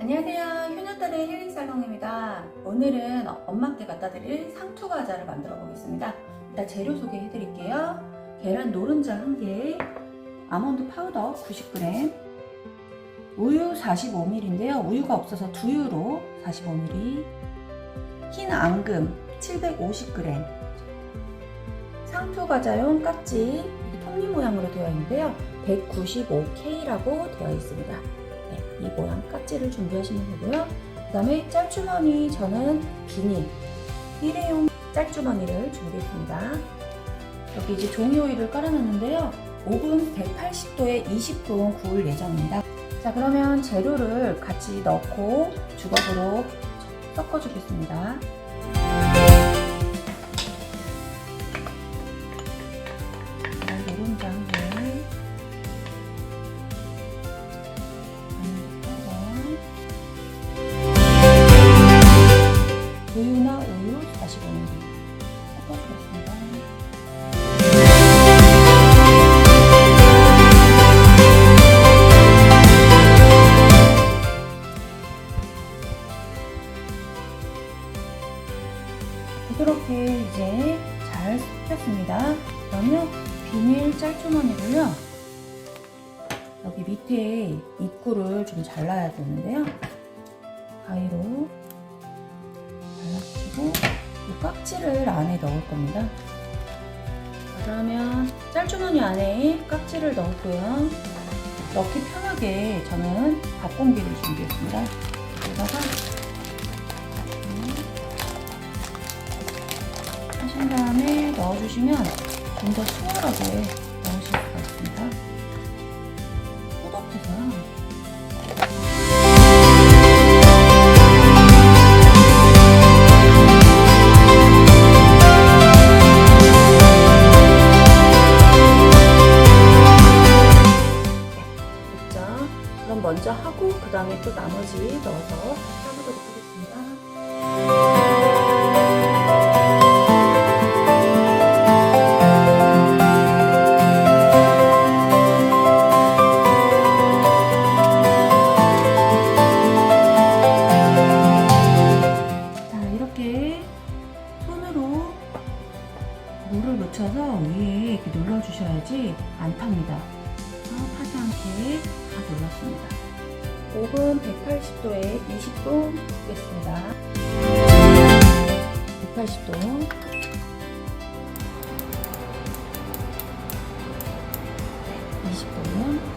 안녕하세요. 효녀딸의 힐링살롱입니다. 오늘은 엄마께 갖다 드릴 상투 과자를 만들어 보겠습니다. 일단 재료 소개해 드릴게요. 계란 노른자 1개, 아몬드 파우더 90g, 우유 45ml인데요. 우유가 없어서 두유로 45ml, 흰 앙금 750g, 상투 과자용 깍지 톱니 모양으로 되어 있는데요. 195K라고 되어 있습니다. 네, 이 모양 깍지를 준비하시면 되고요. 그 다음에 짤주머니 저는 비닐 일회용 짤주머니를 준비했습니다. 여기 이제 종이 오일을 깔아놨는데요. 오븐 180도에 20분 구울 예정입니다. 자 그러면 재료를 같이 넣고 주걱으로 섞어주겠습니다. 부드럽게 이제 잘 섞였습니다. 그러면 비닐 짤주머니를요. 여기 밑에 입구를 좀 잘라야 되는데요. 가위로 잘라주시고 이 깍지를 안에 넣을 겁니다. 그러면 짤주머니 안에 깍지를 넣고요. 넣기 편하게 저는 밥공기를 준비했습니다. 여기다가 하신 다음에 넣어주시면 좀 더 수월하게 넣으실. 뿌듯해서요. 됐죠? 그럼 먼저 하고 그 다음에 또 나머지 넣어서 해보도록 하겠습니다. 물을 묻혀서 위에 이렇게 눌러주셔야지 안 탑니다. 어, 타지 않게 다 눌렀습니다. 오븐 180도에 20분 굽겠습니다. 180도. 네, 20분.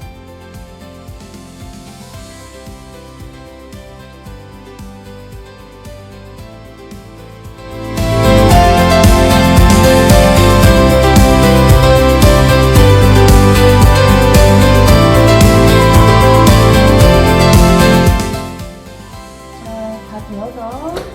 자, 다